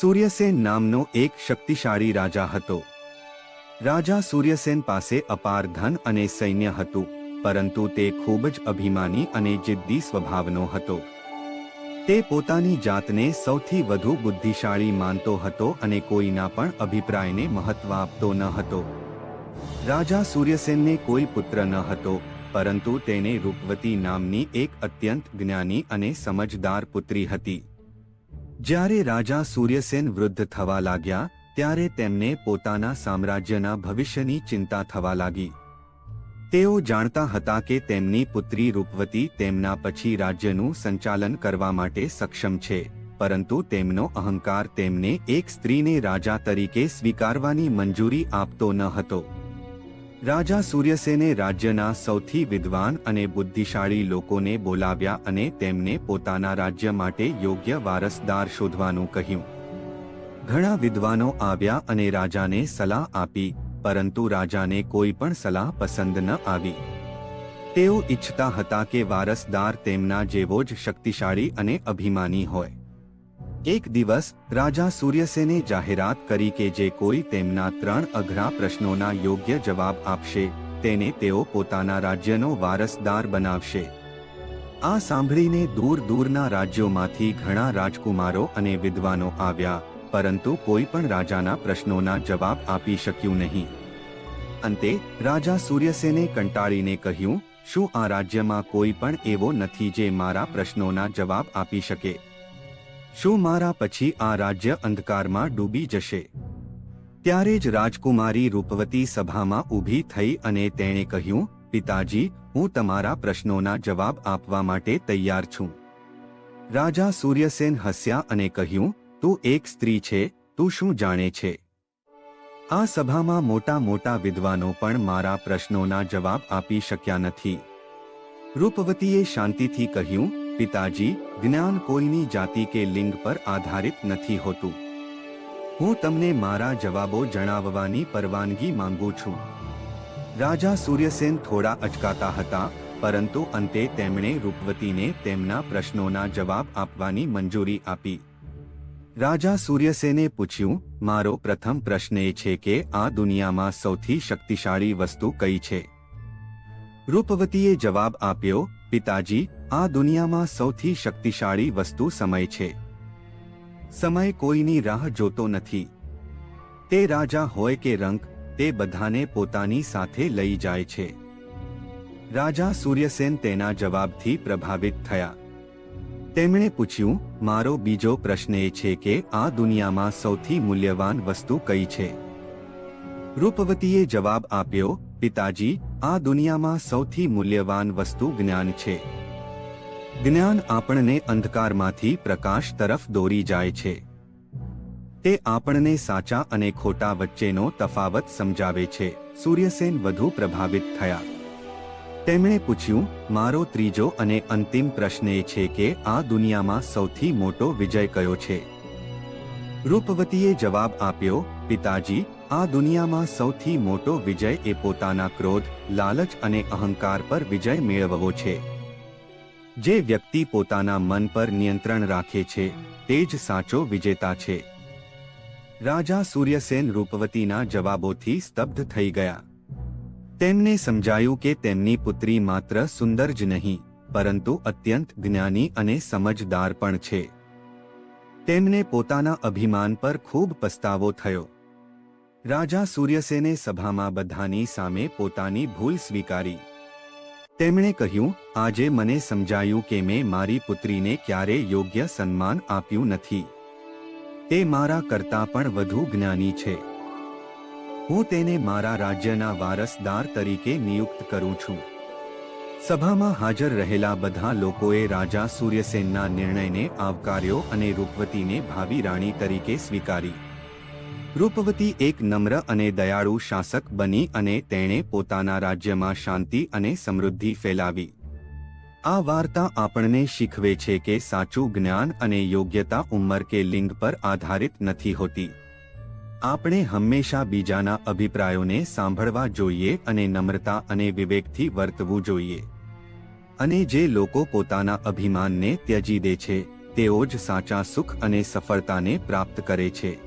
સૂર્યસેન નામનો એક શક્તિશાળી રાજા હતો. રાજા સૂર્યસેન પાસે અપાર ધન અને સૈન્ય હતું, પરંતુ તે ખૂબ જ અભિમાની અને જિદ્દી સ્વભાવનો હતો. તે પોતાની જાતને સૌથી વધુ બુદ્ધિશાળી માનતો હતો અને કોઈના પણ અભિપ્રાયને મહત્વ આપતો ન હતો. રાજા સૂર્યસેનને કોઈ પુત્ર ન હતો, પરંતુ તેને રૂપવતી નામની એક અત્યંત જ્ઞાની અને સમજદાર પુત્રી હતી. જ્યારે રાજા સૂર્યસેન વૃદ્ધ થવા લાગ્યા, ત્યારે તેમને પોતાના સામ્રાજ્યના ભવિષ્યની ચિંતા થવા લાગી. તેઓ જાણતા હતા કે તેમની પુત્રી રૂપવતી તેમના પછી રાજ્યનું સંચાલન કરવા માટે સક્ષમ છે, પરંતુ તેમનો અહંકાર તેમને એક સ્ત્રીને રાજા તરીકે સ્વીકારવાની મંજૂરી આપતો ન હતો. રાજા સૂર્યસેને રાજ્યના સૌથી વિદ્વાન અને બુદ્ધિશાળી લોકોને બોલાવ્યા અને તેમને પોતાના રાજ્ય માટે યોગ્ય વારસદાર શોધવાનું કહ્યું. ઘણા વિદ્વાનો આવ્યા અને રાજાને સલાહ આપી, પરંતુ રાજાને કોઈ પણ સલાહ પસંદ ન આવી. તેઓ ઈચ્છતા હતા કે વારસદાર તેમના જેવો જ શક્તિશાળી અને અભિમાની હોય. એક દિવસ, રાજા સૂર્યસેને જાહેરાત કરી કે જે કોઈ તેમના ત્રણ અઘરા પ્રશ્નોના યોગ્ય જવાબ આપશે, તેને તેઓ પોતાના રાજ્યનો વારસદાર બનાવશે. આ સાંભળીને દૂર દૂરના રાજ્યોમાંથી ઘણા રાજકુમારો અને વિદ્વાનો આવ્યા, પરંતુ કોઈ પણ રાજાના પ્રશ્નોના જવાબ આપી શક્યું નહીં. અંતે, રાજા સૂર્યસેને કંટાળીને કહ્યું, શું આ રાજ્યમાં કોઈ પણ એવો નથી જે મારા પ્રશ્નોના જવાબ આપી શકે? શું મારા પછી આ રાજ્ય અંધકારમાં ડૂબી જશે? ત્યારે જ રાજકુમારી રૂપવતી સભામાં ઊભી થઈ અને તેણે કહ્યું, પિતાજી, હું તમારા પ્રશ્નોના જવાબ આપવા માટે તૈયાર છું. રાજા સૂર્યસેન હસ્યા અને કહ્યું, તું એક સ્ત્રી છે, તું શું જાણે છે? આ સભામાં મોટા મોટા વિદ્વાનો પણ મારા પ્રશ્નોના જવાબ આપી શક્યા નથી. રૂપવતીએ શાંતિથી કહ્યું પિતાજી, જ્ઞાન કોઈની જાતિ કે લિંગ પર આધારિત નથી હોતું. હું તમને મારા જવાબો જણાવવાની પરવાનગી માંગુ છું. રાજા સૂર્યસેન થોડા અચકાતા હતા, પરંતુ અંતે તેમણે રૂપવતીને તેમના પ્રશ્નોના જવાબ આપવાની મંજૂરી આપી. રાજા સૂર્યસેને પૂછ્યું, મારો પ્રથમ પ્રશ્ન એ છે કે આ દુનિયામાં સૌથી શક્તિશાળી વસ્તુ કઈ છે? રૂપવતીએ જવાબ આપ્યો, પિતાજી આ દુનિયામાં સૌથી શક્તિશાળી વસ્તુ સમય છે. સમય કોઈની રાહ જોતો નથી. તે રાજા હોય કે રંક તે બધાને પોતાની સાથે લઈ જાય છે. રાજા સૂર્યસેન તેના જવાબથી પ્રભાવિત થયા. તેમણે પૂછ્યું, મારો બીજો પ્રશ્ન એ છે કે આ દુનિયામાં સૌથી મૂલ્યવાન વસ્તુ કઈ છે? રૂપવતીએ જવાબ આપ્યો, પિતાજી, આ દુનિયામાં સૌથી મૂલ્યવાન વસ્તુ જ્ઞાન છે. જ્ઞાન આપણને અંધકારમાંથી પ્રકાશ તરફ દોરી જાય છે. તે આપણને સાચા અને ખોટા વચ્ચેનો તફાવત સમજાવે છે. સૂર્યસેન વધુ પ્રભાવિત થયા. તેમણે પૂછ્યું, મારો ત્રીજો અને અંતિમ પ્રશ્ન એ છે કે આ દુનિયામાં સૌથી મોટો વિજય કયો છે? રૂપવતીએ જવાબ આપ્યો, પિતાજી, આ દુનિયામાં સૌથી મોટો વિજય એ પોતાના ક્રોધ, લાલચ અને અહંકાર પર વિજય મેળવવો છે. જે વ્યક્તિ પોતાના મન પર નિયંત્રણ રાખે છે, તે જ સાચો વિજેતા છે. રાજા સૂર્યસેન રૂપવતીના જવાબોથી સ્તબ્ધ થઈ ગયા. તેમને સમજાયું કે તેમની પુત્રી માત્ર સુંદર જ નહીં, પરંતુ અત્યંત જ્ઞાની અને સમજદાર પણ છે. તેમને પોતાના અભિમાન પર ખૂબ પસ્તાવો થયો. રાજા સૂર્યસેને સભામાં બધાની સામે પોતાની ભૂલ સ્વીકારી. તેમણે કહ્યું, આજે મને સમજાયું કે મેં મારી પુત્રીને ક્યારે યોગ્ય સન્માન આપ્યું નથી. તે મારા કરતાં પણ વધુ જ્ઞાની છે. હું તેને મારા રાજ્યના વારસદાર તરીકે નિયુક્ત કરું છું. સભામાં હાજર રહેલા બધા લોકોએ રાજા સૂર્યસેનના નિર્ણયને આવકાર્યો અને રૂપવતીને ભાવિ રાણી તરીકે સ્વીકારી. રૂપવતી એક નમ્ર અને દયાળુ શાસક બની અને તેણે પોતાના રાજ્યમાં શાંતિ અને સમૃદ્ધિ ફેલાવી. આ વાર્તા આપણને શીખવે છે કે સાચું જ્ઞાન અને યોગ્યતા ઉંમર કે લિંગ પર આધારિત નથી હોતી. આપણે હંમેશા બીજાના અભિપ્રાયોને સાંભળવા જોઈએ અને નમ્રતા અને વિવેકથી વર્તવું જોઈએ. અને જે લોકો પોતાના અભિમાનને ત્યજી દે છે, તેઓ જ સાચા સુખ અને સફળતાને પ્રાપ્ત કરે છે.